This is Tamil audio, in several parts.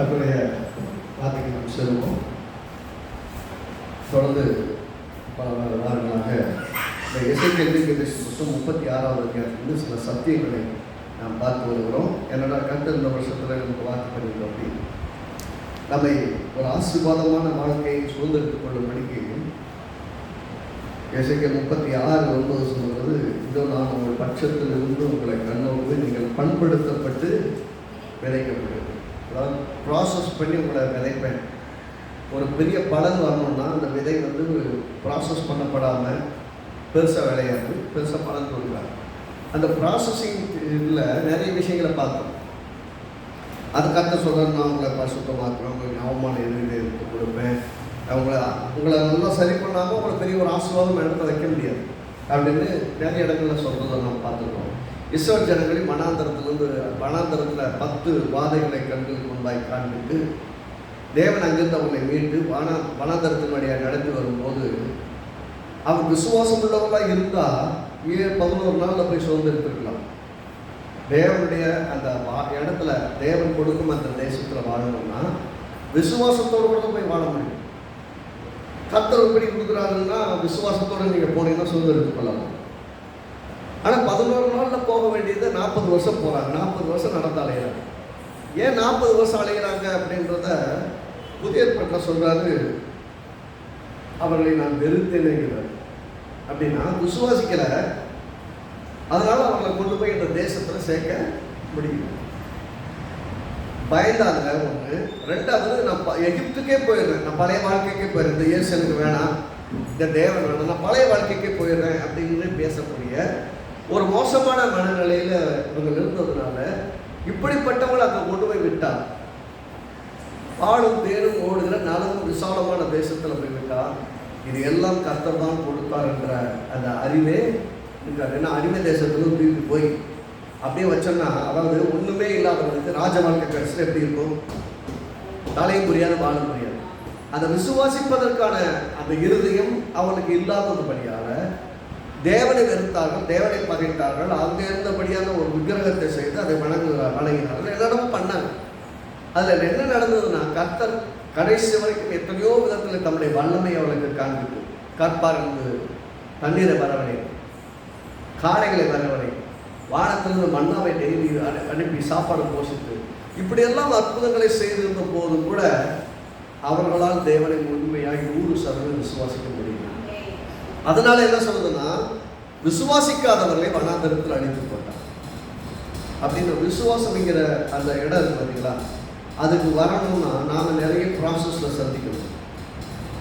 தற்போதைய வார்த்தைக்கு நாம் செல்வோம் தொடர்ந்து பல வாரங்களாக இந்த இசைக்கல்வி புத்தகம் முப்பத்தி ஆறாவது அதிகாரத்திலிருந்து சில சத்தியங்களை நாம் பார்த்து வருகிறோம். என்னடா கண்டு இந்த வருஷத்தில் நமக்கு வாக்கு பண்ணியிருந்தோம் அப்படின்னு நம்மை ஒரு ஆசீர்வாதமான வாழ்க்கையை சுதந்திரத்துக் கொள்ளும்படிக்கு இசைக்கல் முப்பத்தி ஆறு ஒன்பது சொல்கிறது இதோ நான் உங்கள் பட்சத்தில் இருந்து உங்களை கண்ணோக்கு நீங்கள் பண்படுத்தப்பட்டு விதைக்கப்படுகிறது அதாவது ப்ராசஸ் பண்ணி உங்களை விதைப்பேன். ஒரு பெரிய பலன் வரணும்னா அந்த விதை வந்து ப்ராசஸ் பண்ணப்படாமல் பெருசாக விளையாது பெருசாக பலன் கொடுக்குறாங்க அந்த ப்ராசஸிங் இதில் நிறைய விஷயங்களை பார்த்தோம் அதுக்காக சொல்கிறேன் நான் உங்களை பரிசுத்தமாக்குறேன் உங்களுக்கு அவமானம் எதிர்த்து எடுத்து கொடுப்பேன். அவங்கள உங்களை நல்லா சரி பண்ணாமல் உங்களை பெரிய ஒரு ஆசீர்வாதம் இடத்துல வைக்க முடியாது. அப்படின்னு நிறைய இடங்களில் சொல்கிறத நாம் பார்த்துருக்கோம். இஸ்ரேல் ஜனங்களை மனாந்தரத்துலேருந்து மனாந்தரத்தில் பத்து வாதைகளை கண்களுக்கு முன்பாய் காண்பிட்டு தேவன் அங்கிருந்து அவங்களை மீட்டு வனா வனாந்தரத்தின் வழியாக நடந்து வரும்போது அவர் விசுவாசம் உள்ளவங்களாக இருந்தால் ஏ பதினோரு நாளில் போய் சுதந்திரத்திருக்கலாம். தேவனுடைய அந்த வா இடத்துல தேவன் கொடுக்கும் அந்த தேசத்தில் வாழணும்னா விசுவாசத்தோடு கூட போய் வாழ முடியும். கத்தர் எப்படி கொடுக்குறாருன்னா விசுவாசத்தோடு நீங்கள் போனீங்கன்னா சுதந்திரத்துக்கு கொள்ளலாம். ஆனால் பதினோரு நாளில் போக வேண்டியது நாற்பது வருஷம் போகிறாங்க நாற்பது வருஷம் நடந்து அலைகிறாங்க ஏன் நாற்பது வருஷம் அலைகிறாங்க அப்படின்றத புதிய பட்டம் சொல்கிறாரு அவர்களை நான் வெறுத்தேனுங்கிறார் அப்படின்னா விசுவாசிக்கல. அதனால் அவர்களை கொண்டு போய் இந்த தேசத்தில் சேர்க்க முடியும் பயந்தாங்க ஒன்று ரெண்டாவது நான் ப- எகிப்துக்கே போயிடுறேன். நான் பழைய வாழ்க்கைக்கே போயிடுறேன். இந்த இயேசு எனக்கு வேணாம். இந்த தேவன் வேணாம். நான் பழைய வாழ்க்கைக்கே போயிடுறேன் அப்படின்னு பேசக்கூடிய ஒரு மோசமான மனநிலையில் இவங்க இருந்ததுனால இப்படிப்பட்டவங்களை அங்கே கொண்டு போய் விட்டார் பாலும் தேனும் ஓடுகிற நலமும் விசாலமான தேசத்தில் போய் விட்டார் இது எல்லாம் கர்த்தர் தான் கொடுத்தார் என்ற அந்த அறிவே இருக்காரு ஏன்னா அடிமை தேசத்துல தூக்கி போய் அப்படியே வச்சோம்னா அதாவது ஒன்றுமே இல்லாதவங்களுக்கு ராஜ வாழ்க்கை கடைசியில் எப்படி இருக்கும்? தலையும் புரியாது வாழும் புரியாது. அதை விசுவாசிப்பதற்கான அந்த இருதயம் அவனுக்கு இல்லாததுபடியால தேவனை வெறுத்தார்கள் தேவனை பகைத்தார்கள். அங்கே இருந்தபடியான ஒரு விக்கிரகத்தை செய்து அதை வணங்குகிறார் வணங்கினார்கள். என்னென்னமோ பண்ணாங்க. அதில் என்ன நடந்ததுன்னா கர்த்தர் கடைசி வரைக்கும் எத்தனையோ விதத்தில் தம்முடைய வல்லமை அவளுக்கு காண்பிக்கும் கற்பார்ந்து தண்ணீரை வரவழை காளைகளை வரவழை வானத்திலிருந்து மண்ணாவை டெய்லி அனு- அனுப்பி சாப்பாடு போஷித்து இப்படியெல்லாம் அற்புதங்களை செய்திருந்த போதும் கூட அவர்களால் தேவனை உண்மையாய் நூறு சதவீதம் விசுவாசிக்க முடியும் அதனால என்ன சொல்றதுன்னா விசுவாசிக்காதவர்களை வனாந்தரத்தில் அழித்து போட்டார் அப்படின்ற விசுவாசம்ங்கிற அந்த இடம் இருக்கு பார்த்தீங்களா அதுக்கு வரணும்னா நாம் நிறைய ப்ராசஸில் சந்திக்கணும்.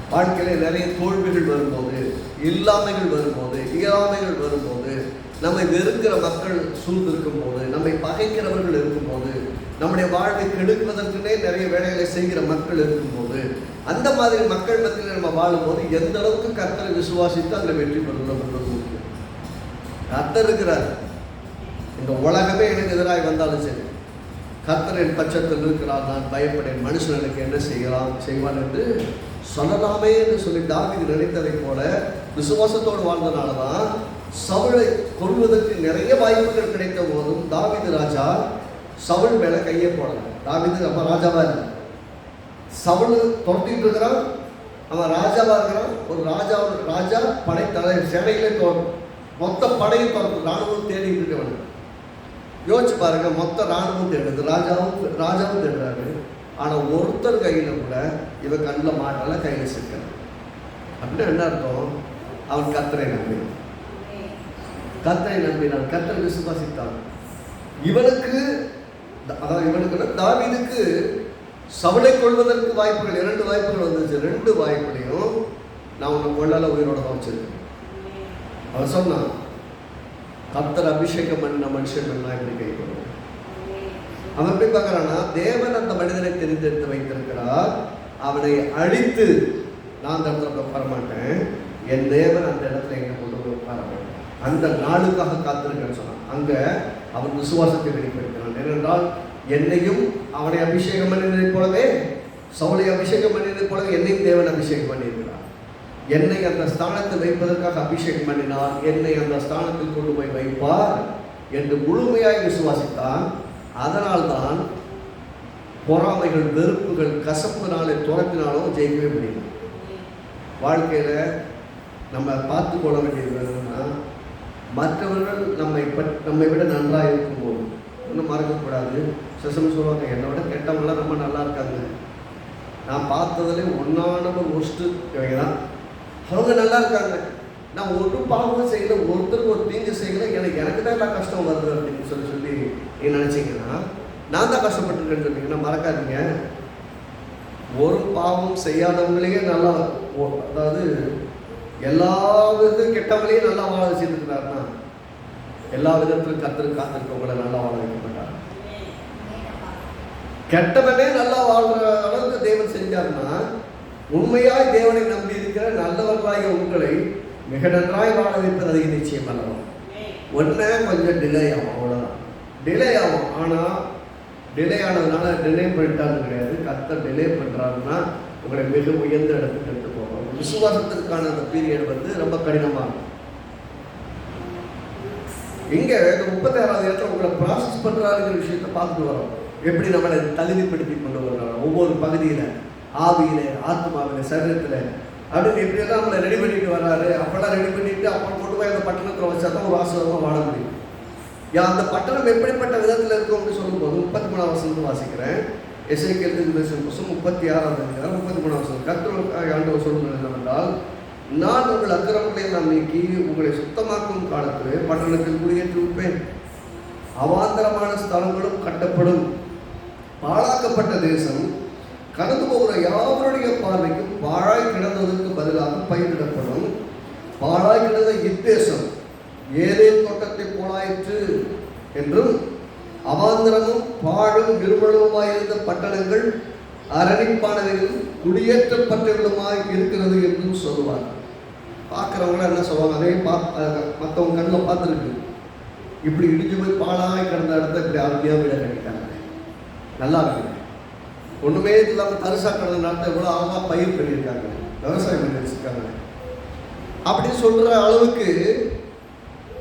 வாழ்க்கையில் நிறைய தோல்விகள் வரும்போது இல்லாமைகள் வரும்போது இயலாமைகள் வரும்போது நம்மை வெறுக்கிற மக்கள் சூழ்ந்திருக்கும் போது நம்மை பகைக்கிறவர்கள் இருக்கும்போது நம்முடைய வாழ்வை கெடுப்பதற்குனே நிறைய வேலைகளை செய்கிற மக்கள் இருக்கும்போது அந்த மாதிரி மக்கள் மத்தியில் நம்ம வாழும்போது எந்த அளவுக்கு கர்த்தரை விசுவாசித்து அதில் வெற்றி பெறுகிறோம் என்பது முக்கியம். கர்த்தர் இருக்கிறார். இந்த உலகமே எனக்கு எதிராக வந்தாலும் சரி கர்த்தரின் பட்சத்தில் இருக்கிறார். நான் பயப்படேன். மனுஷன் எனக்கு என்ன செய்யலாம் செய்வான் என்று சொல்லலாமே என்று சொல்லி தாவீது நினைத்ததை போல விசுவாசத்தோடு வாழ்ந்தனால தான் சவுளை கொள்வதற்கு நிறைய வாய்ப்புகள் கிடைத்த போதும் தாவீது ராஜா சவுல் மேல கையை போடல தாவிது நம்ம ராஜாவா இல்லை. சவுல் துரத்திட்டு இருக்கிறான். அவன் ராஜாவா இருக்கிறான். ஒரு ராஜா ராஜா படை தலை சேனையிலே தோணும் மொத்த படையும் துரத்து ராணுவம் தேடிட்டு இருக்கவன். யோசிச்சு பாருங்க மொத்த ராணுவம் தேடுது ராஜாவும் ராஜாவும் தேடுறாரு. ஆனா ஒருத்தர் கையில கூட இவன் கண்ணில் மாட்டல கையில சிக்கல அப்படின்னு என்ன அர்த்தம்? அவன் கத்தரை நம்பி. கத்தரை நம்பினான். கத்தரை விசுவாசித்தான். இவனுக்கு அதாவது இவனுக்கு தாவீதுக்கு சவலை கொள்வதற்கு வாய்ப்புகள் இரண்டு வாய்ப்புகள் வந்துச்சு. ரெண்டு வாய்ப்புலையும் நான் உன்னை கொள்ளால உயிரோட தான் வச்சிருக்கேன். அவன் சொன்னான் கத்தர் அபிஷேகம் பண்ண மனுஷன் நான் இப்படி கை அவன் எப்படி பார்க்கறான்னா தேவன் அந்த மனிதனை தெரிந்தெடுத்து வைத்திருக்கிறார். அவனை அழித்து நான் அந்த இடத்துல உட்கார மாட்டேன். என் தேவன் அந்த இடத்துல எங்க கொண்டு போய் உட்கார மாட்டேன் அந்த நாளுக்காக காத்திருக்கேன்னு சொன்னான். அங்கே அவன் விசுவாசத்தை வெளிப்படுத்தினான் ஏனென்றால் என்னையும் அவனை அபிஷேகம் பண்ணினதைப் போலவே சவுளை அபிஷேகம் பண்ணினதைப் போலவே என்னையும் தேவன் அபிஷேகம் பண்ணியிருக்கிறார். என்னை அந்த ஸ்தானத்தில் வைப்பதற்காக அபிஷேகம் பண்ணினார். என்னை அந்த ஸ்தானத்தில் கொண்டு போய் வைப்பார் என்று முழுமையாய் விசுவாசித்தான். அதனால்தான் பொறாமைகள் வெறுப்புகள் கசப்புனாலே துரத்தினாலும் ஜெயிக்கவே முடியும் வாழ்க்கையில் நம்ம பார்த்து கொள்ள வேண்டியது என்னன்னா மற்றவர்கள் நம்மை பட் நம்மை விட நன்றாக இருக்கும்போது ஒன்றும் மறக்கக்கூடாது. சிசம் சொல்லுவாங்க என்னை விட கெட்டவங்களாம் ரொம்ப நல்லா இருக்காங்க. நான் பார்த்ததுலே ஒன்றானவர் ஒஸ்ட்டு இவங்க தான் அவங்க நல்லா இருக்காங்க. நான் ஒரு பாவம் செய்யல ஒருத்தருக்கு ஒரு தீங்கு செய்யல எனக்கு எனக்கு தான் எல்லாம் கஷ்டம் வருது அப்படின்னு சொல்லி சொல்லி நீங்கள் நினச்சிங்கன்னா நான் தான் கஷ்டப்பட்டுருக்கேன்னு சொன்னீங்கன்னா மறக்காதீங்க. ஒரு பாவம் செய்யாதவங்களையே நல்லா அதாவது எல்லா விதத்தையும் கெட்டவங்களையும் நல்லா வாழ வச்சிருக்கிறாருன்னா எல்லா விதத்திலும் கத்திரு காத்திருக்கவங்கள நல்லா வாழ வைக்க மாட்டார். கெட்டவனே நல்லா வாழ்ற அளவுக்கு தேவன் செஞ்சார்னா உண்மையாய் தேவனை நம்பி இருக்கிற நல்லவர்களாகிய உங்களை மிக நன்றாய் வாழ வைப்பது அதிக நிச்சயம் அல்லவா? ஒன்றே கொஞ்சம் டிலே ஆகும் அவ்வளோதான் டிலே ஆகும். ஆனால் டிலே ஆனதுனால டிலே பண்ணிட்டாலும் கிடையாது. கத்த டிலே பண்ணுறாருன்னா உங்களை மிக உயர்ந்த இடத்துக்கு விசுவாசத்திற்கான அந்த பீரியட் வந்து ரொம்ப கடினமாக இங்கே இந்த முப்பத்தாறாவது இடத்துல உங்களை ப்ராசஸ் பண்ணுறாருங்கிற விஷயத்தை பார்த்துட்டு வரோம். எப்படி நம்மளை தகுதிப்படுத்தி கொண்டு வர்றாங்க ஒவ்வொரு பகுதியில் ஆவியில் ஆத்மாவில் சரீரத்தில். அப்படின்னு எப்படியெல்லாம் நம்மளை ரெடி பண்ணிட்டு வர்றாரு? அப்பெல்லாம் ரெடி பண்ணிட்டு அப்புறம் கொண்டு போய் அந்த பட்டணத்தில் வச்சா தான் ஒரு ஆசிரமமாக வாழ முடியும். அந்த பட்டணம் எப்படிப்பட்ட விதத்தில் இருக்கும் அப்படின்னு சொல்லும்போது முப்பத்தி மூணாவது வாசிக்கிறேன். எஸ்ஐ கேள்வி புஸ்தகம் முப்பத்தி ஆறாவது அதிகாரம் முப்பத்தி மூணாவது வருஷம் கர்த்தர் ஆண்டவர் சொல்லுங்கள் என்னவென்றால் நான் உங்கள் அக்கிரமங்களை நான் நீக்கி உங்களை சுத்தமாக்கும் காலத்திலே பட்டணத்தில் குடியேற்றி வைப்பேன். அவாந்தரமான ஸ்தலங்களும் கட்டப்படும். பாழாக்கப்பட்ட தேசம் கடந்து போகிற யாவருடைய பார்வைக்கும் பாழாய் கிடந்ததற்கு பதிலாக பயிரிடப்படும். பாழாய் கிடந்த இத்தேசம் ஏதே தோட்டத்தை போலாயிற்று என்றும் அவாந்தரமும் பாழும் நிர்மலவுமாயிருந்த பட்டணங்கள் அரணிப்பானவைகளும் குடியேற்றப்பட்டவர்களுமாய் இருக்கிறது என்றும் சொல்லுவார். பார்க்குறவங்க என்ன சொல்லுவாங்க? அதே பார்த்து மற்றவங்க கண்ணில் பார்த்துருக்கு. இப்படி இடிஞ்சு போய் பாழாய் கிடந்த இடத்த இப்படி அருமையாக வீட கட்டிட்டாங்க. நல்லா இருக்குது. ஒன்றுமே இல்லாமல் தரிசா கடந்த நடத்த எவ்வளோ அழகாக பயிர் பண்ணியிருக்காங்க. விவசாயம் பண்ணி வச்சிருக்காங்க. அப்படி சொல்கிற அளவுக்கு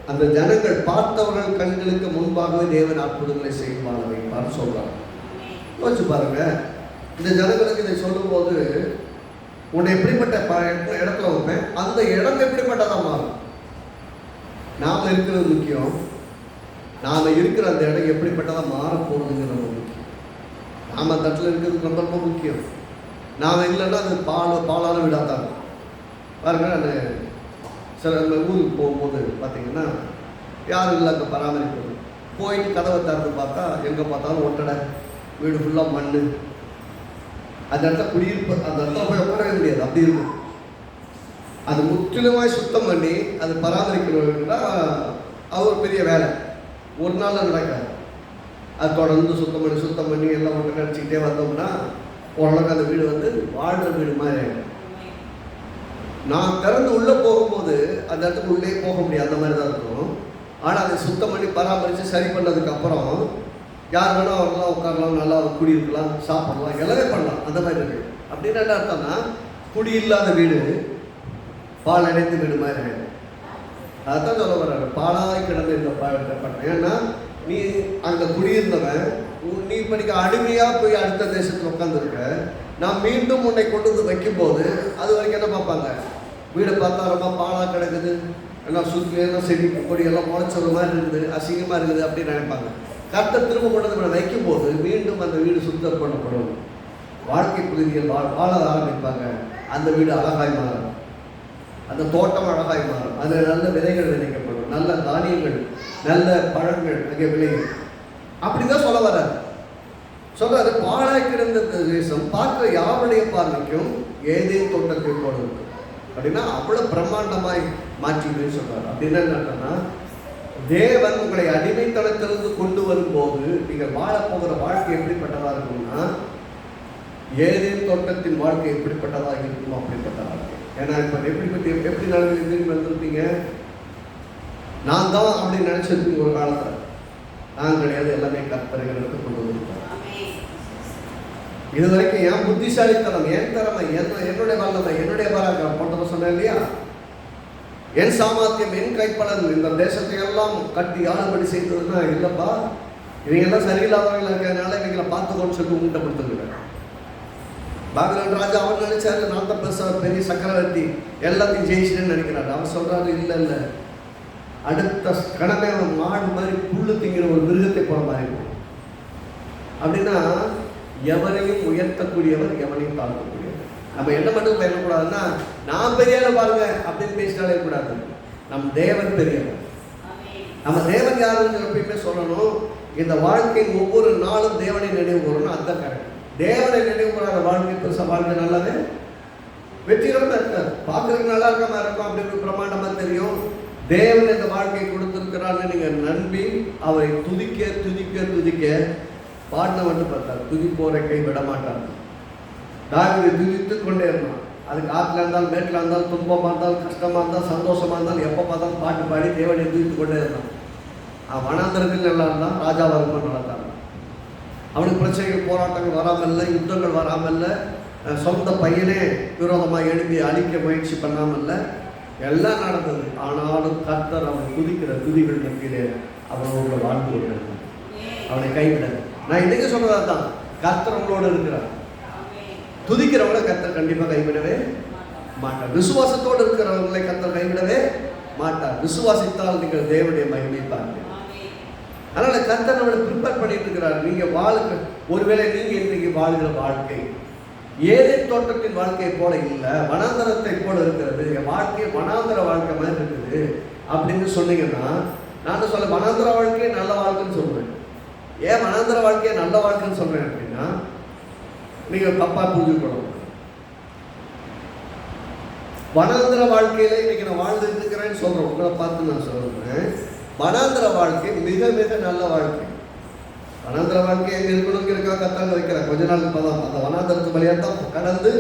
அந்த ஜனங்கள் பார்த்தவர்கள் கண்களுக்கு முன்பாகவே தேவன் அற்புதங்களை செய்வாங்க வைப்பார் சொல்றாங்க. யோசிச்சு பாருங்க. இந்த ஜனங்களுக்கு இதை சொல்லும்போது உன்னை எப்படிப்பட்ட ப- இடத்துல வைப்பேன்? அந்த இடம் எப்படிப்பட்டதாக மாறும்? நாம் இருக்கிறது முக்கியம். நாம் இருக்கிற அந்த இடம் எப்படிப்பட்டதாக மாறப்போகுதுங்கிறது ரொம்ப முக்கியம். நாம் அந்த இடத்துல இருக்கிறது ரொம்ப ரொம்ப முக்கியம். நாம் இல்லைன்னா அது பால் பாலான விடாதான் தான் நான் சில நம்ம ஊருக்கு போகும்போது பார்த்தீங்கன்னா யாரும் இல்லை அங்கே பராமரிப்பு. போயிட்டு கதவை திறந்து பார்த்தா எங்கே பார்த்தாலும் ஒட்டடை வீடு ஃபுல்லாக மண் அந்த இடத்துல குடியிருப்பு அந்த இடத்துல போய் உட்காரவே முடியாது அப்படி இருக்கும் அது முற்றிலுமாய் சுத்தம் பண்ணி அது பராமரிக்கணும்னா அது ஒரு பெரிய வேலை. ஒரு நாளில் நடக்காது. அது தொடர்ந்து சுத்தம் பண்ணி சுத்தம் பண்ணி எல்லாம் ஒன்று நினச்சிக்கிட்டே வந்தோம்னா ஓரளவுக்கு அந்த வீடு வந்து வாழ்கிற வீடு மாதிரி ஆகிடும் நான் திறந்து உள்ளே போகும்போது அந்த இடத்துக்கு உள்ளே போக முடியாது. அந்த மாதிரி தான் இருக்கும். ஆனால் அதை சுத்தம் பண்ணி பராமரித்து சரி பண்ணதுக்கப்புறம் யார் வேணால் வரலாம் உட்காரலாம் நல்லா குடியிருக்கலாம் சாப்பிடலாம் எல்லாமே பண்ணலாம். அந்த மாதிரி இருக்குது அப்படின்னு என்ன அர்த்தம்னா குடி இல்லாத வீடு பால் அடைந்த வீடு மாதிரி ஆயிடும் அதான் சொல்ல வர்றாரு. பாலாய் கிடந்த இந்த பட்டம் ஏன்னா நீ அங்கே குடியிருந்தவன் உன் நீ படிக்க அடிமையாக போய் அடுத்த தேசத்தில் உட்காந்துருக்க நான் மீண்டும் உன்னை கொண்டு வந்து வைக்கும்போது அது வரைக்கும் என்ன பார்ப்பாங்க? வீடை பார்த்தா ரொம்ப பாலாக கிடக்குது. எல்லாம் சுற்றி செடி கொடி எல்லாம் முளைச்சல் மாதிரி இருக்குது அசிங்கமாக இருக்குது அப்படின்னு நினைப்பாங்க. கர்த்தர் திரும்ப கொண்டு வந்து வைக்கும் வைக்கும்போது மீண்டும் அந்த வீடு சுத்தம் பண்ணப்படும். வாழ்க்கை பகுதியில் வாழ வாழ ஆரம்பிப்பாங்க. அந்த வீடு அழகாய் மாறும். அந்த தோட்டம் அழகாய் மாறும். அதில் நல்ல விதைகள் விதைக்கப்படும். நல்ல தானியங்கள் நல்ல பழங்கள் அங்கே விளையும். அப்படிதான் சொல்ல வர்றாரு. சொல்றாரு பாழாய் கிடந்த தேசம் பார்க்கிற யாருடைய பார்வைக்கும் ஏதே தோட்டத்தை போல இருக்கும் அப்படின்னா அவ்வளோ பிரம்மாண்டமாய் மாற்றிடுன்னு சொல்கிறார் அப்படின்னா என்ன தேவன் உங்களை அடிமைத்தனத்திலிருந்து கொண்டு வரும்போது நீங்கள் வாழப்போகிற வாழ்க்கை எப்படிப்பட்டதாக இருக்கும்னா ஏதேன் தோட்டத்தின் வாழ்க்கை எப்படிப்பட்டதாக இருக்குமோ அப்படிப்பட்ட வாழ்க்கை. ஏன்னா இப்போ எப்படி பற்றி எப்படி நடந்து வந்திருப்பீங்க நான் தான் அப்படின்னு நினைச்சிருப்பீங்க ஒரு காலத்தில். நான் கிடையாது எல்லாமே கற்பனைகளுக்கு கொண்டு வந்திருப்பேன் இது வரைக்கும் என் புத்திசாலித்தனம் என் திறமை என் என்னுடைய வல்லமை என்னுடைய பராக்கிரம் போன்றவ சொன்னேன் இல்லையா? என் சாமர்த்தியம் என் கைப்பலன் இந்த தேசத்தை எல்லாம் கட்டி ஆளுபடி செய்ததுன்னா இல்லைப்பா. இவங்க எல்லாம் சரியில்லாதவங்களா இருக்கிறதுனால இவங்களை பார்த்துக்கோன்னு சொல்லி உலகத்துக்கு உங்கள்கிட்ட ராஜா அவன் நினைச்சாரு நான் தான் பெருசா பெரிய சக்கரவர்த்தி எல்லாத்தையும் ஜெயிச்சிட்டேன்னு நினைக்கிறாரு. அவர் சொல்றாரு இல்லை இல்லை. அடுத்த கணக்கான அவன் மாடு மாதிரி புல்லு திங்கிற ஒரு மிருகத்தை போல மாறி இருக்கும். அப்படின்னா எவரையும் உயர்த்தக்கூடியவர் எவனையும் தாழ்த்தக்கூடியவர். நம்ம என்ன மட்டும் பயணக்கூடாதுன்னா நான் பெரியால பாருங்க அப்படின்னு பேசினாலே கூடாது. நம் தேவன் பெரியவர். நம்ம தேவன் யாருன்னு எப்பயுமே சொல்லணும். இந்த வாழ்க்கை ஒவ்வொரு நாளும் தேவனை நினைவு கூறணும். அதுதான் கரெக்ட் தேவனை நினைவு கூறாத வாழ்க்கை பெருசாக வாழ்க்கை நல்லாவே வெற்றிகரமாக இருக்காது பார்க்குறதுக்கு நல்லா இருக்க மாதிரி இருக்கும். அப்படின்னு பிரமாண்டமாக தெரியும். தேவன் இந்த வாழ்க்கையை கொடுத்துருக்கிறான்னு நீங்கள் நம்பி அவரை துதிக்க துதிக்க துதிக்க பாடின பார்த்தார். துதிப்போரை கை விட மாட்டார் தாவிதை துதித்து கொண்டே இருந்தான். அது காற்றுல இருந்தாலும் மேட்டில் இருந்தாலும் துன்பமாக இருந்தாலும் கஷ்டமாக இருந்தாலும் சந்தோஷமாக இருந்தாலும் எப்போ பார்த்தாலும் பாட்டு பாடி தேவனை துதித்து கொண்டே இருந்தான். அவன் வனாந்திரத்தில் நல்லா இருந்தான் ராஜாவாக இருக்கும் நல்லா இருந்தான். அவனுக்கு பிரச்சனைகள் போராட்டங்கள் வராமல் இல்லை யுத்தங்கள் வராமல் இல்லை சொந்த பையனே விரோதமாக எழுப்பி அழிக்க முயற்சி பண்ணாமல் இல்லை எல்லாம் நடந்தது. ஆனாலும் கர்த்தர் அவன் துதிக்கிற துதிகள் மத்தியிலே அவனோட வாழ்ந்து கொண்டிருந்தான் அவனை கைவிட நான் இன்னைக்கு சொல்றதா தான் கர்த்தர் அவங்களோட இருக்கிறார். துதிக்கிறவங்கள கர்த்தர் கண்டிப்பாக கைவிடவே மாட்டார். விசுவாசத்தோடு இருக்கிறவங்களை கர்த்தர் கைவிடவே மாட்டார். விசுவாசித்தால் நீங்கள் தேவனுடைய மகிமை பார்ப்பீர்கள் அதனால கர்த்தர் நம்மளை ப்ரிப்பேர் பண்ணிட்டு இருக்கிறார். நீங்க வாழுங்க ஒருவேளை நீங்க இன்றைக்கு வாழ்கிற வாழ்க்கை ஏழை தோட்டத்தின் வாழ்க்கை போல இல்லை வனாந்தரத்தை போல இருக்கிறது. என் வாழ்க்கையை வனாந்தர வாழ்க்கை மாதிரி இருக்குது. அப்படின்னு சொன்னீங்கன்னா நான் சொல்ல வனாந்தர வாழ்க்கையை நல்ல வாழ்க்கைன்னு சொல்லுவேன் ஏன் மனாந்திர வாழ்க்கையை நல்ல வாழ்க்கைன்னு சொல்கிறேன் அப்படின்னா நீங்கள் தப்பாக புரிஞ்சுக்கணும். வனாந்திர வாழ்க்கையில் இன்றைக்கி நான் வாழ்ந்துட்டு இருக்கிறேன்னு சொல்றேன். உங்களை பார்த்து நான் சொல்கிறேன் வனாந்திர வாழ்க்கை மிக மிக நல்ல வாழ்க்கை. வனாந்திர வாழ்க்கை இருக்கணும் இருக்கிற கத்தாங்க வைக்கிறேன் கொஞ்ச நாள் பதம் அந்த வனாந்தரத்து வழியாக தான் கடந்து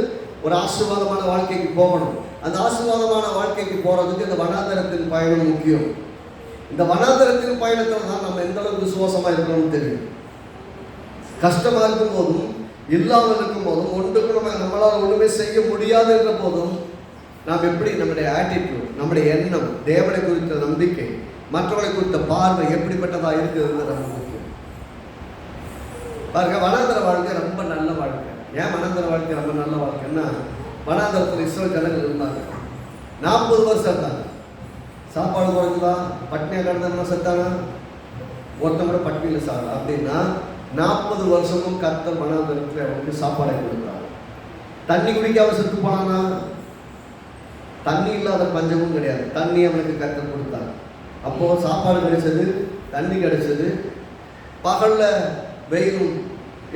ஒரு ஆசீர்வாதமான வாழ்க்கைக்கு போகணும். அந்த ஆசீர்வாதமான வாழ்க்கைக்கு போகிறதுக்கு இந்த வனாந்திரத்தின் பயணம் முக்கியம். இந்த வனாந்தரத்தின் பயணத்தில் தான் நம்ம எந்த அளவுக்கு சுவாசமாக இருக்கணும்னு தெரியும். கஷ்டமா இருக்கும் போதும் இல்லாமல் இருக்கும் போதும் ஒன்றுக்கு நம்ம நம்மளால் ஒன்றுமே செய்ய முடியாது என்ற போதும் நாம் எப்படி நம்முடைய ஆட்டிடியூட் நம்முடைய எண்ணம் தேவனை குறித்த நம்பிக்கை மற்றவர்களை குறித்த பார்வை எப்படிப்பட்டதா இருக்குதுன்னு நம்ம முக்கியம் பாருங்க வனாந்தர வாழ்க்கை ரொம்ப நல்ல வாழ்க்கை. ஏன் வனாந்தர வாழ்க்கை ரொம்ப நல்ல வாழ்க்கைன்னா வனாந்தரத்தில் இஸ்ரோ ஜனங்கள் இருந்தாங்க. நாற்பது வருஷம் தான் சாப்பாடு குறைஞ்சதா பட்னியாக கிடந்தவங்க செத்தாங்க ஒருத்தன் கூட பட்னியில் சாகல அப்படின்னா நாற்பது வருஷமும் கத்த வனாந்தரத்தில் அவனுக்கு சாப்பாடை கொடுத்தாங்க தண்ணி குடிக்காம செத்து போனானா? தண்ணி இல்லாத பஞ்சமும் கிடையாது. தண்ணி அவனுக்கு கத்த கொடுத்தாங்க அப்போ சாப்பாடு கிடைச்சது தண்ணி கிடைச்சது. பகலில் வெயிலும்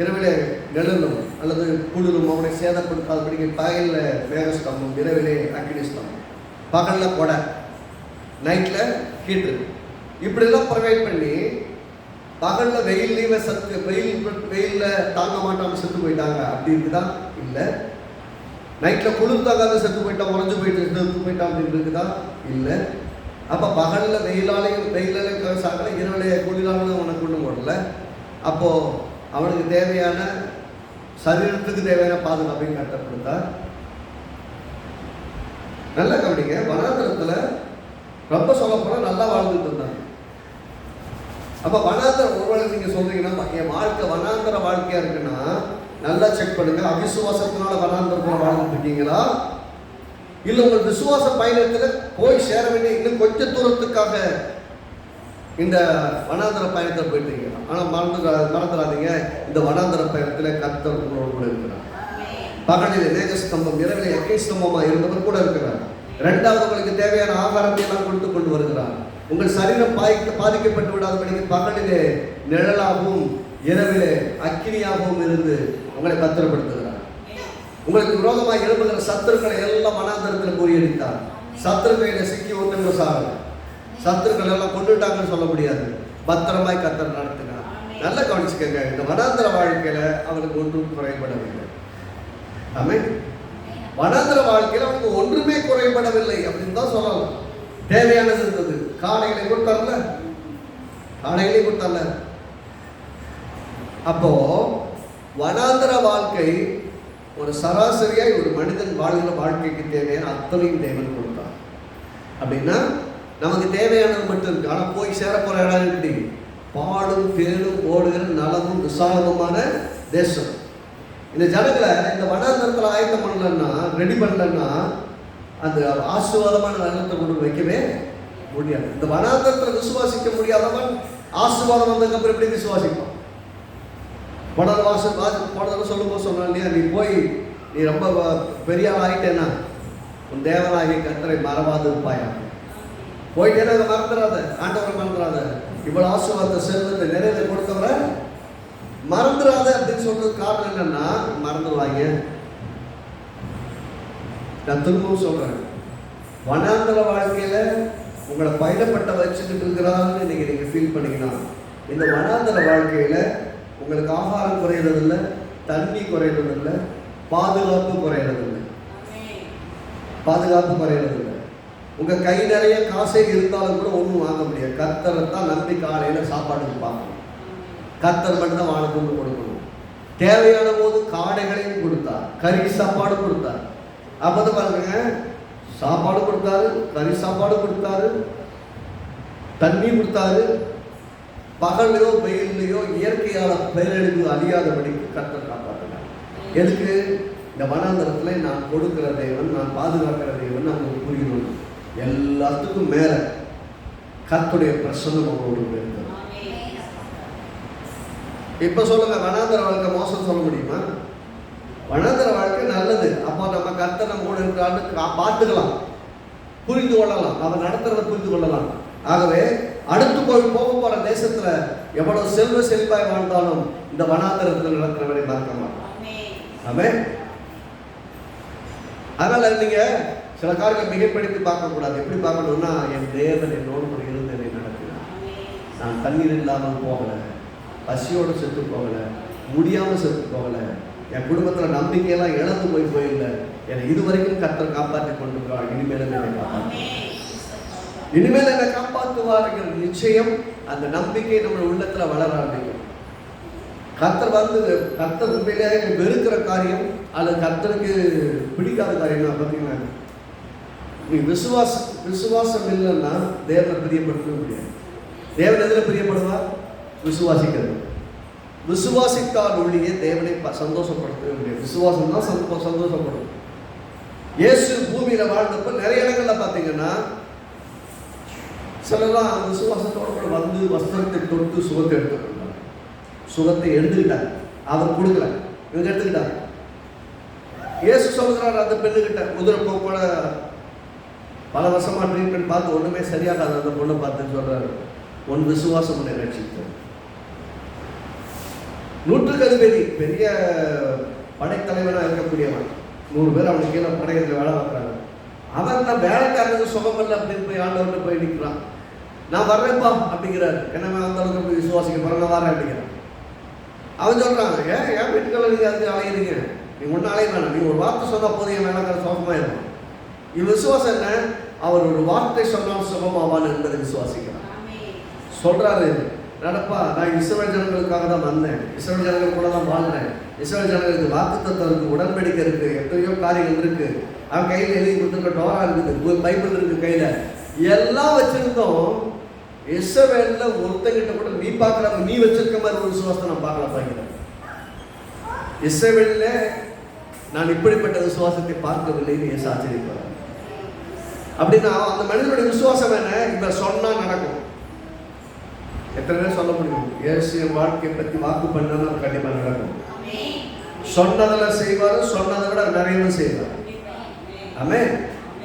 இரவிலே நிழலும் அல்லது குளிரும் அவனை சேதப்படுத்தாதபடிக்கு பகலில் மேகஸ்தம்பம் இரவிலே அக்னிஸ்தம்பம் பகலில் கொடை. நைட்டில் ஹீட்ரு இப்படிலாம் ப்ரொவைட் பண்ணி பகலில் வெயில்லையுமே சத்து வெயில் வெயிலில் தாங்க மாட்டாமல் செத்து போயிட்டாங்க அப்படின்ட்டு தான் இல்லை. நைட்டில் குளிர் தாங்காத செத்து போயிட்டான் உறைஞ்சு போயிட்டு செத்து போயிட்டான் அப்படின்றது தான் இல்லை. அப்போ பகலில் வெயிலாலையும் வெயிலாலையும் சாக்கல இரவுல குளிராலும் உனக்கு ஒன்றும் போடல அப்போது அவனுக்கு தேவையான சரீரத்துக்கு தேவையான பாதுகாப்பையும் கட்டப்படுத்தா. நல்ல கவனிங்க. வனாந்தரத்துல ரொம்ப சொல்ல போனால் நல்லா வாழ்ந்துட்டு இருந்தாங்க. அப்போ வனாந்தரம் ஒருவேளை நீங்கள் சொல்றீங்கன்னா என் வாழ்க்கை வனாந்தர வாழ்க்கையாக இருக்குன்னா நல்லா செக் பண்ணுங்க. அவிசுவாசத்தினால வனாந்தரத்துல வாழ்ந்துட்டு இருக்கீங்களா? இல்லை உங்கள் விசுவாச பயணத்தில் போய் சேர வேண்டிய இன்னும் கொஞ்ச தூரத்துக்காக இந்த வனாந்தர பயணத்தில் போயிட்டு இருக்கீங்க ஆனா மறந்து மறந்துடாதீங்க இந்த வனாந்தர பயணத்தில் கர்த்தர் உங்களோடு கூட இருக்கிறார். பகலில் தேஜஸ்தம்பம் இரவில் எக்கை ஸ்தம்பமாக இருந்தவர் கூட இருக்கிறார். ரெண்டாவது உங்களுக்கு தேவையான ஆகாரத்தை எல்லாம் கொடுத்து கொண்டு வருகிறார். உங்கள் சரீரம் பாதிக்க பாதிக்கப்பட்டு விடாதபடிக்கு பகலிலே நிழலாகவும் இரவிலே அக்கினியாகவும் இருந்து உங்களை பத்திரப்படுத்துகிறார். உங்களுக்கு விரோதமாக எழுப்புகிற சத்துருக்களை எல்லாம் மனாந்தரத்தில் முறியடித்தார். சத்துருக்கையில சிக்கி ஒன்று சாகல சத்துருக்கள் எல்லாம் கொண்டுட்டாங்கன்னு சொல்ல முடியாது. பத்திரமாய் கத்தர் நடத்தினார். நல்லா கவனிச்சுக்கங்க இந்த மனாந்தர வாழ்க்கையில அவனுக்கு ஒன்றும் குறைபடவில்லை. ஆமென். வனாந்திர வாழ்க்கையில் அவனுக்கு ஒன்றுமே குறைபடவில்லை அப்படின்னு தான் சொல்லலாம் தேவையானது இருந்தது. காடைகளை கொடுத்தார்ல. காடைகளை கொடுத்தார்ல. அப்போ வனாந்திர வாழ்க்கை ஒரு சராசரியாய் ஒரு மனிதன் வாழ்கிற வாழ்க்கைக்கு தேவையான அத்தனையும் தேவன் கொடுத்தார். அப்படின்னா நமக்கு தேவையானது மட்டும் இருக்கு. ஆனால் போய் சேர இடம் எப்படி? பாடும் தேடும் ஓடுகிற நலமும் விசாலமுமான தேசம். இந்த ஜனங்களை இந்த வனாந்தரத்தில் ஆயத்தம் பண்ணலன்னா ரெடி பண்ணலன்னா அந்த ஆசீர்வாதமான நகரத்தை கொண்டு வைக்கவே முடியாது. இந்த வனாந்தரத்தில் விசுவாசிக்க முடியாதவன் ஆசீர்வாதம் வந்ததுக்கப்புறம் எப்படி விசுவாசிப்பான்? போன வாசம் போன தடவை சொல்லும்போது சொன்னான் இல்லையா நீ போய் நீ ரொம்ப பெரிய ஆள் ஆகிட்டேன்னா உன் தேவனாகிய கத்தரை மறவாது இருப்பாயா போயிட்டேன்னா அதை மறந்துடாத ஆண்டவரை மறந்துடாத இவ்வளவு ஆசீர்வாதத்தை செல்வத்தை நிறைய கொடுத்தவரை மறந்துடாத அப்படின்னு சொல்றது காரணம் என்னன்னா மறந்துடுவாங்க நான் திரும்பவும் சொல்றேன். வனாந்தர வாழ்க்கையில உங்களை பயணப்பட்ட வச்சுக்கிட்டு இருக்கிறான்னு இன்னைக்கு நீங்க ஃபீல் பண்ணிக்கலாம் இந்த வனாந்தர வாழ்க்கையில உங்களுக்கு ஆகாரம் குறையிறது தண்ணி குறையிறது பாதுகாப்பு குறையிறது பாதுகாப்பு குறையிறது இல்லை கை நிறைய காசே இருந்தாலும் கூட ஒன்றும் வாங்க முடியாது. கத்தரை தான் நம்பி காலையில் சாப்பாடு பார்க்கணும். கத்தர் மட்டும் தான் வாழ கொண்டு கொடுக்கணும். தேவையான போது காடைகளையும் கொடுத்தார் கறி சாப்பாடு கொடுத்தார். அப்பதான் பாருங்க சாப்பாடு கொடுத்தாரு கறி சாப்பாடு கொடுத்தாரு தண்ணி கொடுத்தாரு. பகல்லையோ வெயில்லையோ இயற்கையான பேரழிவு அழியாதபடிக்கு கத்தர் காப்பாற்றினார். எதுக்கு? இந்த வனாந்தரத்தில் நான் கொடுக்கிற தெய்வன் நான் பாதுகாக்கிற தெய்வன் நமக்கு புரியணும் எல்லாத்துக்கும் மேலே கத்துடைய பிரசன்னம் அவரோடு இப்ப சொல்லுங்க வனாந்தர வாழ்க்கை மோசம் சொல்ல முடியுமா? வனாந்தர வாழ்க்கை நல்லது. அப்போ நம்ம கர்த்தர் நம்ம கூட இருக்கான்னு பார்த்துக்கலாம். புரிந்து கொள்ளலாம். அவர் நடத்துறதை புரிந்து கொள்ளலாம். ஆகவே அடுத்து போய் போக போற தேசத்துல எவ்வளவு செல்வ செழிப்பாய் வாழ்ந்தாலும் இந்த வனாந்தரத்தில் நடக்கிறவரை மறக்க மாட்டோம். ஆமென். அதனால நீங்க சில காரியங்களை மிகைப்படுத்தி பார்க்க கூடாது எப்படி பார்க்கணும்னா என் தேவன் என்னோடு கூட இருந்து என்னை நடத்தினார். நான் தண்ணீர் இல்லாமல் போகல. பசியோடு செத்து போகல முடியாமல் செத்து போகல என் குடும்பத்தில் நம்பிக்கையெல்லாம் இழந்து போய் போயில்ல. என்னை இதுவரைக்கும் கத்தர் காப்பாற்றி கொண்டிருக்கிறார். இனிமேல் என்னை காப்பாற்று இனிமேல் என்னை காப்பாற்றுவாருங்கிற நிச்சயம் அந்த நம்பிக்கை நம்ம உள்ளத்தில் வளர ஆரம்பிக்கும். கர்த்தர் வந்து கத்தர் உண்மையிலே வெறுக்கிற காரியம் அல்லது கத்தருக்கு பிடிக்காத காரியம் பார்த்தீங்கன்னா நீ விசுவாச விசுவாசம் இல்லைன்னா தேவனை பிரியப்படுத்தவே முடியாது. தேவன் எதில் பிரியப்படுவார்? விசுவாசிக்கிறது. விசுவாசித்தால் ஒழிய தேவனை ப- சந்தோஷப்படுத்தவே முடியாது. விசுவாசம் தான் சந்தோ சந்தோஷப்படும். இயேசு பூமியில வாழ்ந்தப்ப நிறைய இடங்கள்ல பார்த்தீங்கன்னா சிலர்லாம் விசுவாசத்தோட கூட வந்து வஸ்திரத்தை தொட்டு சுகத்தை எடுத்துக்கிட்டாங்க. சுகத்தை எடுத்துக்கிட்டாங்க. அவர் கொடுக்கல. இவங்க எடுத்துக்கிட்டாங்க. இயேசு சொல்கிறார் அந்த பெண்ணுகிட்ட குதிரை போக்கோட பல. வருஷமா ட்ரீட்மெண்ட் பார்த்து ஒண்ணுமே சரியாகாத அந்த பொண்ணை பார்த்து சொல்றாரு. உன் விசுவாசம் உன்னை ரட்சித்தது நூற்றுக்கு அதிபதி பெரிய படைத்தலைவனா இருக்கக்கூடியவன். நூறு பேர் அவனுக்கு கீழே படையத்தில் வேலை பார்க்குறாங்க. அவன் தான் வேலைக்காரனுக்கு சுகம் இல்லை அப்படின்னு போய் ஆண்டவர்கிட்ட போய் நிற்கிறான். நான் வர்றேன்ப்பா அப்படிங்கிறாரு. என்ன அந்த அளவுக்கு போய் விசுவாசிக்க போறேன் நான் வரேன் அப்படிங்கிறான். அவன் சொல்றாங்க ஏன் ஏன் வீட்டுக்குள்ள நீங்க அதுக்கு அலையிறீங்க? நீ ஒன்றும் அலைய வேணாம். நீ ஒரு வார்த்தை சொன்னா போதும் என் வேலைக்கார சுகமா இருக்கும் இது விசுவாசம் என்ன? அவர் ஒரு வார்த்தை சொன்னால் சுகமாவான் என்பதை விசுவாசிக்கிறான். சொல்றாரு. நடப்பா நான் இஸ்ரவேல் ஜனங்களுக்காக தான் வந்தேன். இஸ்ரவேல் ஜனங்கள் கூட தான் வாழ்கிறேன் இஸ்ரவேல் ஜனங்களுக்கு வாக்குத்தத்தம் இருக்கு உடன்படிக்கை இருக்கு எத்தனையோ காரியங்கள் இருக்கு. அவன் கையில் எழுதி கொடுத்துருக்க டோரா இருக்குது பைபிள் இருக்கு கையில. எல்லாம் வச்சிருந்தோம். இஸ்ரவேல்ல ஒருத்தங்கிட்ட கூட நீ பார்க்கறவங்க நீ வச்சிருக்க மாதிரி ஒரு விசுவாசத்தை நான் பார்க்கல பாக்கிறேன் இஸ்ரவேல்ல நான் இப்படிப்பட்ட விசுவாசத்தை பார்க்கவில்லைன்னு ஏசு சாச்சரியப்பட அப்படின்னா அந்த மனிதனுடைய விசுவாசம் என்ன? இவன் சொன்னா நடக்கும். எத்தனை பேர் சொல்ல முடியும்? இயேசு என் வாழ்க்கையை பற்றி வாக்கு பண்ணாலும் கண்டிப்பாக நடக்கும். சொன்னதில் செய்வாரு சொன்னதை விட நிறையவும் செய்வார். ஆமே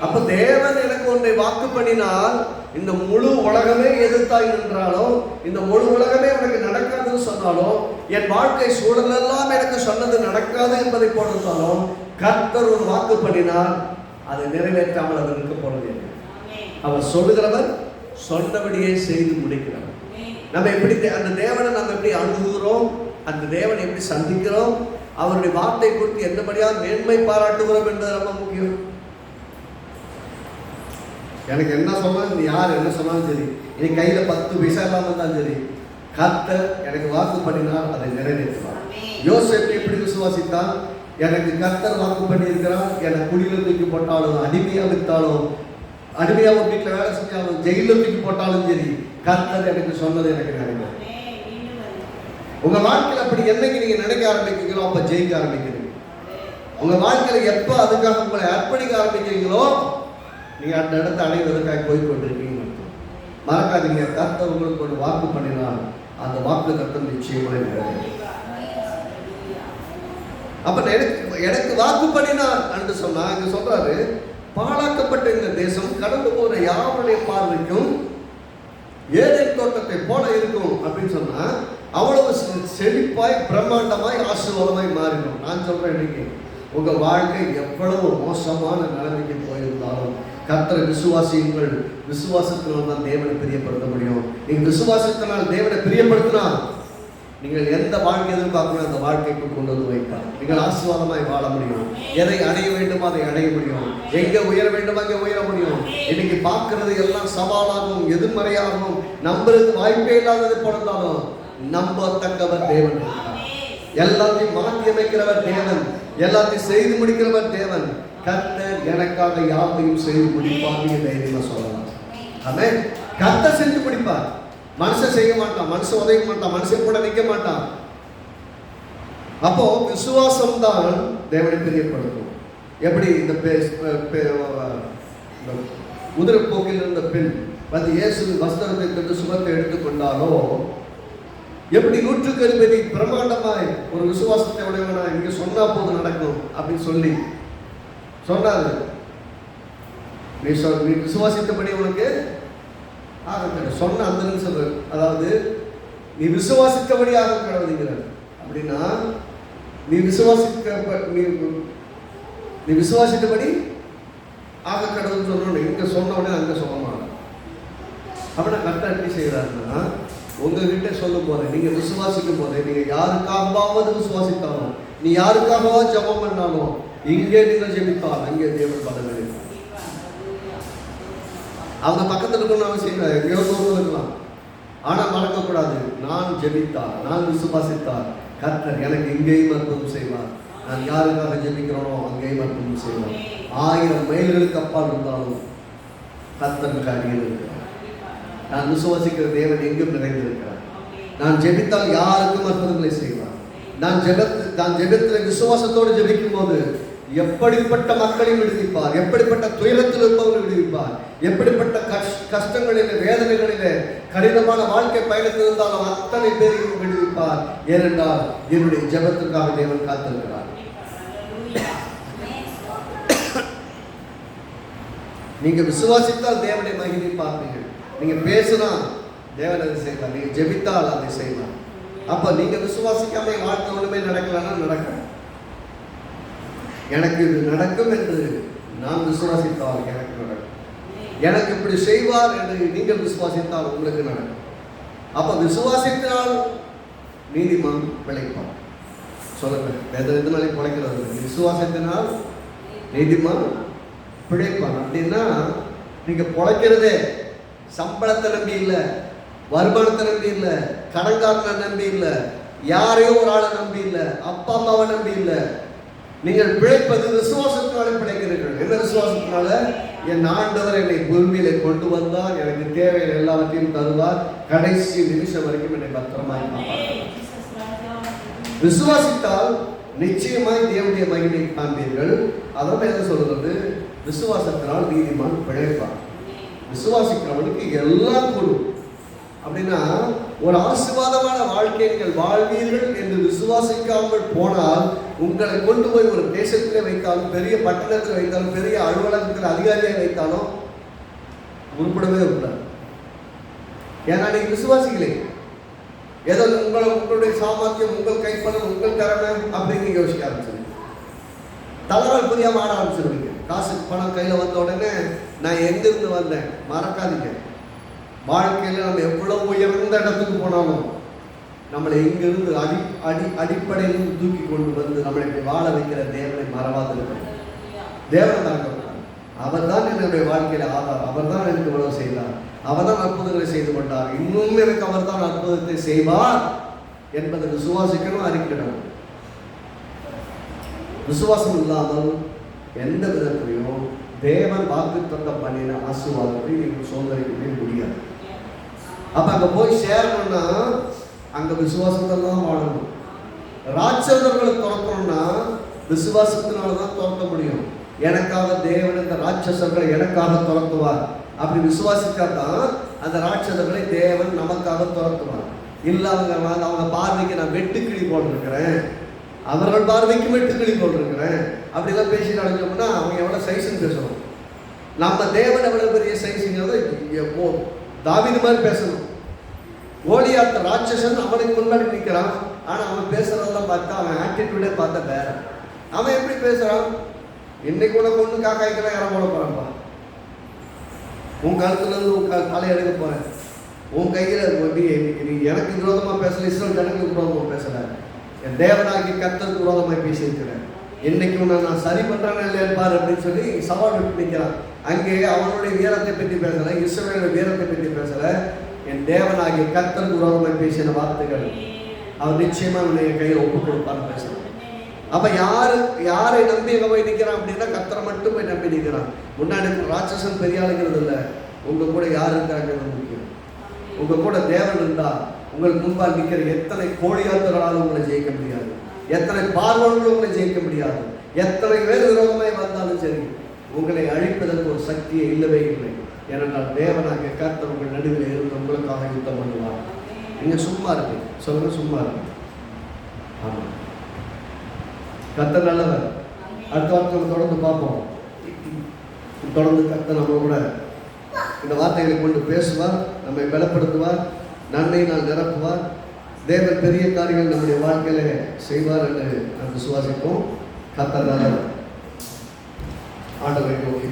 அப்ப தேவன் எனக்கு ஒன்றை வாக்கு பண்ணினால் இந்த முழு உலகமே எதிர்த்தாய் நின்றாலும் இந்த முழு உலகமே உனக்கு நடக்காதுன்னு சொன்னாலும் என் வாழ்க்கை சூழலெல்லாம் எனக்கு சொன்னது நடக்காது என்பதை போட்டிருந்தாலும் கர்த்தர் ஒரு வாக்கு பண்ணினால் அதை நிறைவேற்றாமல் அவர் இருக்க போறது அவர் சொல்லுகிறவர் சொன்னபடியே செய்து முடிக்கிறவர். நம்ம எப்படி தே- அந்த தேவனை நம்ம எப்படி அணுகுகிறோம்? அந்த தேவனை எப்படி சந்திக்கிறோம்? அவருடைய வார்த்தை குறித்து என்னபடியா மேன்மை பாராட்டுகிறோம் என்பது ரொம்ப முக்கியம். எனக்கு என்ன சொன்னாலும் நீ யார் என்ன சொன்னாலும் சரி. நீ கையில பத்து பைசா இல்லாம இருந்தாலும் சரி. கர்த்தர் எனக்கு வாக்கு பண்ணினால் அதை நிறைவேற்றுவார். யோசேப்பு எப்படி விசுவாசித்தான்? எனக்கு கர்த்தர் வாக்கு பண்ணியிருக்கிறார். எனக்கு குடியில தூக்கி போட்டாலும் அடிமையா வித்தாலும் அடிமையா ஒரு வீட்டில் வேலை செஞ்சாலும் ஜெயில தூக்கி போட்டாலும் சரி கர்த்தர் எனக்கு சொன்னது எனக்கு நடக்கும். உங்க வாழ்க்கையில அப்படி என்னைக்கு நீங்க நினைக்க ஆரம்பிக்கிறீங்களோ அப்ப ஜெயிக்க ஆரம்பிக்கிறீங்க உங்க வாழ்க்கையில எப்ப அதுக்காக உங்களை அர்ப்பணிக்க ஆரம்பிக்கிறீங்களோ நீங்க அந்த இடத்தை அடைவதற்காக போய் கொண்டிருக்கீங்க மறக்காதீங்க கர்த்தர் உங்களுக்கு ஒரு வாக்கு பண்ணினால் அந்த வாக்கு தத்தம் நிச்சயமாக நிறைவேறும். அப்ப எனக்கு எனக்கு வாக்கு பண்ணினான் என்று சொன்னா இங்க சொல்றாரு பாழாக்கப்பட்ட இந்த தேசம் கடந்து போற யாருடைய பார்வைக்கும் ஏதேன் தோட்டத்தை போல இருக்கும் அப்படின்னு சொன்னா அவ்வளவு செழிப்பாய் பிரம்மாண்டமாய் ஆசீர்வாதமாய் மாறிடும். நான் சொல்றேன் இன்னைக்கு உங்க வாழ்க்கை எவ்வளவு மோசமான நிலைமைக்கு போயிருந்தாலும் கர்த்தரை விசுவாசியுங்கள். விசுவாசத்தினால் தான் தேவனை பிரியப்படுத்த முடியும். நீங்க விசுவாசத்தினால் தேவனை பிரியப்படுத்தினா நீங்கள் எந்த வாழ்க்கை எதிர்பார்க்கணும் அந்த வாழ்க்கைக்கு கொண்டு வந்து வைப்பார். நீங்கள் ஆசீர்வாதமாய் வாழ முடியும். எதை அடைய வேண்டுமோ அதை அடைய முடியும். எங்க உயர வேண்டுமோ அங்கே உயர முடியும். இன்னைக்கு பார்க்கறது எல்லாம் சவாலாகவும் எதிர்மறையாகவும் நம்புறது வாய்ப்பே இல்லாதது போலந்தாலும் நம்பத்தக்கவர் தேவன். எல்லாத்தையும் மாற்றி அமைக்கிறவர் தேவன். எல்லாத்தையும் செய்து முடிக்கிறவர் தேவன். கர்த்தர் எனக்காக யாவையும் செய்து முடிப்பார் நீங்க தைரியமா சொல்லலாம். ஆமென். கர்த்தர் செஞ்சு முடிப்பார். மனுஷன் செய்ய மாட்டான் மனுஷன் உதவி மாட்டான் மனுஷன் கூட நிற்க மாட்டான். அப்போ விசுவாசம் தான் தேவனை பிரியப்படுத்தும். எப்படி இந்த இந்த உதிரப்போக்கில் இருந்த பெண் வந்து இயேசு வஸ்திரத்தை தந்து சுகத்தை எடுத்துக்கொண்டாலோ எப்படி நூற்றுக்கு அதிபதி பிரமாண்டமாய் ஒரு விசுவாசத்தை உடையவனா இங்க சொன்னா போது நடக்கும் அப்படின்னு சொல்லி சொன்னாரு. நீ சொல் நீ விசுவாசித்தபடி உனக்கு ஆகக்கடவு சொன்ன அந்த நிமிஷம் அதாவது நீ விசுவாசித்தபடி ஆக அப்படின்னா நீ விசுவாசிக்க நீ நீ விசுவாசித்தபடி ஆக கடவுள்னு சொல்லணும் இங்கே சொன்ன உடனே அங்கே சொல்ல மாட்டேன் அப்படின்னா கரெக்டாக எப்படி செய்கிறாருன்னா உங்ககிட்ட சொல்லும் போது நீங்கள் விசுவாசிக்கும் போது நீங்கள் யாருக்காகவாவது விசுவாசித்தாலும் நீ யாருக்காகவாவது ஜெபம் பண்ணாலும் இங்கே நீங்கள் ஜெபித்தால் அங்கே தேவன் பதவி அளிப்பார். அவங்க பக்கத்தில் இருக்கணும்னு அவசியம் இல்லை. எங்கேயோ தூரம் இருக்கலாம். ஆனால் மறக்கக்கூடாது. நான் ஜெபித்தார். நான் விசுவாசித்தார். கர்த்தர் எனக்கு இங்கேயும் அற்புதம் செய்வார். நான் யாருக்காக ஜெபிக்கிறோனோ அங்கேயும் அற்புதம் செய்வார். ஆயிரம் மைல்களுக்கு அப்பால் இருந்தாலும் கர்த்தனுக்கு அடியில் இருக்கிறார். நான் விசுவாசிக்கிற தேவன் எங்கும் நிறைந்திருக்கிறார். நான் ஜெபித்தால் யாருக்கும் அற்புதங்களை செய்வார். நான் ஜெபத் நான் ஜெபத்தில் விசுவாசத்தோடு ஜெபிக்கும் போது எப்படிப்பட்ட மக்களையும் விடுவிப்பார்? எப்படிப்பட்ட துயரத்தில் இருப்பவர்கள் விடுவிப்பார்? எப்படிப்பட்ட கஷ் கஷ்டங்களில வேதனைகளிலே கடினமான வாழ்க்கை பயணத்தில் இருந்தாலும் அத்தனை பேரையும் விடுவிப்பார். ஏனென்றால் என்னுடைய ஜபத்துக்காக தேவன் காத்திருக்கிறார். நீங்க விசுவாசித்தால் தேவனை மகிமை பார்ப்பீர்கள். நீங்க பேசினா தேவன் அதை செய்வார். நீங்க ஜெபித்தால் அதை செய்வார். அப்ப நீங்க விசுவாசிக்காம வாழ்க்கை ஒண்ணுமே நடக்கலன்னா நடக்கும் எனக்கு இது நடக்கும் என்று நான் விசுவாசித்தால் எனக்கு நடக்கும். எனக்கு இப்படி செய்வார் என்று நீங்கள் விசுவாசித்தால் உங்களுக்கு நடக்கும். அப்ப விசுவாசித்தால் நீதிமான் பிழைப்பான். சொல்லுங்க வேத எதனாலே பிழைக்கிறது? விசுவாசத்தினால் நீதிமான் பிழைப்பான். அப்படின்னா நீங்கள் பிழைக்கிறதே சம்பளத்தை நம்பி இல்லை வருமானத்தை நம்பி இல்லை கடன்காரனை நம்பி இல்லை யாரையோ ஒரு ஆளை நம்பி இல்லை அப்பா அம்மாவை நம்பி இல்லை நீங்கள் பிழைப்பது விசுவாசத்தினால பிழைக்கிறீர்கள் என்ன விசுவாசத்தினால? என் ஆண்டவர் என்னை பூமியில கொண்டு வந்தார் எனக்கு தேவையான எல்லாவற்றையும் தருவார். கடைசி நிமிஷம் வரைக்கும் என்னை பத்திரமாய் விசுவாசித்தால் நிச்சயமாய் தேவனுடைய மகிமை காண்பீர்கள். அதான் என்ன சொல்றது விசுவாசத்தினால் நீதிமான் பிழைப்பார். விசுவாசிக்கிறவனுக்கு எல்லாம் கொடுக்கும் அப்படின்னா ஒரு ஆசீர்வாதமான வாழ்க்கையை நீங்கள் வாழ்வீர்கள் என்று விசுவாசிக்காமல் போனால் உங்களை கொண்டு போய் ஒரு தேசத்திலே வைத்தாலும் பெரிய பட்டணத்தில் வைத்தாலும் பெரிய அலுவலகத்தில் அதிகாரியாக வைத்தாலும் உருப்படவே உருப்படாது ஏன்னா நீங்கள் விசுவாசிகளே. ஏதோ உங்களை உங்களுடைய சாமர்த்தியம் உங்கள் கைப்பணம் உங்கள் திறமை அப்படின்னு யோசிக்க ஆரம்பிச்சிருங்க தலைவர் புரியாம ஆட ஆரம்பிச்சிருவீங்க. காசு பணம் கையில் வந்த உடனே நான் எங்கிருந்து வந்தேன்? மறக்காதீங்க. வாழ்க்கையில நம்ம எவ்வளோ உயர்ந்த இடத்துக்கு போனாலும் நம்மளை இங்கிருந்து அடி அடி அடிப்படையிலிருந்து தூக்கி கொண்டு வந்து நம்மளை இப்படி வாழ வைக்கிற தேவனை மறவாது தேவன் தேவனை மறக்கக்கூடாது அவர் தான் என்னுடைய வாழ்க்கையில ஆதார் அவர் தான் எனக்கு உணவு செய்தார். அவர் தான் அற்புதங்களை செய்து கொண்டார். இன்னும் எனக்கு அவர் தான் அற்புதத்தை செய்வார் என்பதை விசுவாசிக்கணும் அறிக்கணும் விசுவாசம் இல்லாமல் எந்த விதத்திலையும் தேவன் வாக்கு தத்தம் பண்ணின ஆசீர்வாதத்தை நீங்கள் சோதனைக்கவே முடியாது. அப்ப அங்க போய் சேரணும்னா அங்க விசுவாசத்தில் தான் வாழணும். ராட்சதர்களை துரத்தணும்னா விசுவாசத்தினால தான் துரத்த முடியும். எனக்காக தேவன் இந்த ராட்சசர்களை எனக்காக துரத்துவார். அப்படி விசுவாசித்தா தான் அந்த ராட்சதர்களை தேவன் நமக்காக துரத்துவார். இல்லை அவங்க அவங்க பார்வைக்கு நான் வெட்டுக்கிளி போட்டிருக்கிறேன். அவர்கள் பார்வைக்கு வெட்டுக்கிளி போட்டிருக்கிறேன். அப்படிலாம் பேசி நடந்தோம்னா அவங்க எவ்வளோ சைஸ்ன்னு பேசணும். நம்ம தேவன் எவ்வளவு பெரிய சைஸுங்கிறத எப்போ தாவிது மாதிரி பேசணும். கோலியாத்த ராட்சசன் அவனுக்கு முன்னாடி நிற்கிறான் ஆனால் அவன் பேசுறதெல்லாம் பார்த்தா அவன் ஆட்டிடியூடே பார்த்தா வேற. அவன் எப்படி பேசுறான்? இன்னைக்கு கூட கொண்டு காக்காய்க்கெல்லாம் இடம் போட போறான்ப்பா உன் கருத்துல இருந்து உன் க- தலை எடுக்க போறேன். உன் கையில் நீ- நீ எனக்கு விரோதமா பேசல இஸ்ரேல் ஜனங்களுக்கு விரோதமாக பேசல. என் தேவனாகி கத்தருக்கு விரோதமாக பேசியிருக்கிறேன். இன்னைக்கு உன்னை நான் சரி பண்றேன்னு இல்லையா பாரு அப்படின்னு சொல்லி சவால் விட்டு நிற்கிறான் அங்கே அவனுடைய வீரத்தை பற்றி பேசலை இஸ்ரேலோட வீரத்தை பற்றி பேசலை. என் தேவனாகிய கத்தருக்கு விரோதமாய் பேசின வார்த்தைகள் அவர் நிச்சயமா உன்னை என் கையில் ஒப்பு கொடுப்பான்னு பேசுறான் அப்ப யாரு யாரை நம்பி அங்க போய் நிற்கிறான் அப்படின்னா கத்தரை மட்டும் போய் நம்பி நிற்கிறான். முன்னாடி ராட்சசன் பெரிய ஆளுங்கிறது இல்லை. உங்க கூட யார் இருக்காங்கிறது முக்கியம் உங்க கூட தேவன் இருந்தா உங்களுக்கு முன்பால் நிற்கிற எத்தனை கோழியாத்தர்களாலும் உங்களை ஜெயிக்க முடியாது. எத்தனை பார்வர்களும் உங்களை ஜெயிக்க முடியாது. எத்தனை பேர் விரோதமாய் வந்தாலும் சரி உங்களை அழிப்பதற்கு ஒரு சக்தியே இல்லவே இல்லை. ஏனென்றால் தேவனாக கர்த்தர் உங்கள் நடுவில் இருந்து உங்களுக்காக யுத்தம் பண்ணுவார். நீங்கள் சும்மா இருக்கு சொல்லுங்க சும்மா இருக்கு ஆமாம் கர்த்தர் நல்லவர். அடுத்த வாரத்தில் தொடர்ந்து பார்ப்போம். தொடர்ந்து கர்த்தர் நம்ம கூட இந்த வார்த்தைகளை கொண்டு பேசுவார் நம்மை பலப்படுத்துவார் நன்மையினால் நிரப்புவார். தேவன் பெரிய காரியங்கள் நம்முடைய வாழ்க்கையில செய்வார் என்று நாம் விசுவாசிப்போம். கர்த்தர் நல்லவர். ஆண்டவரை நோக்கி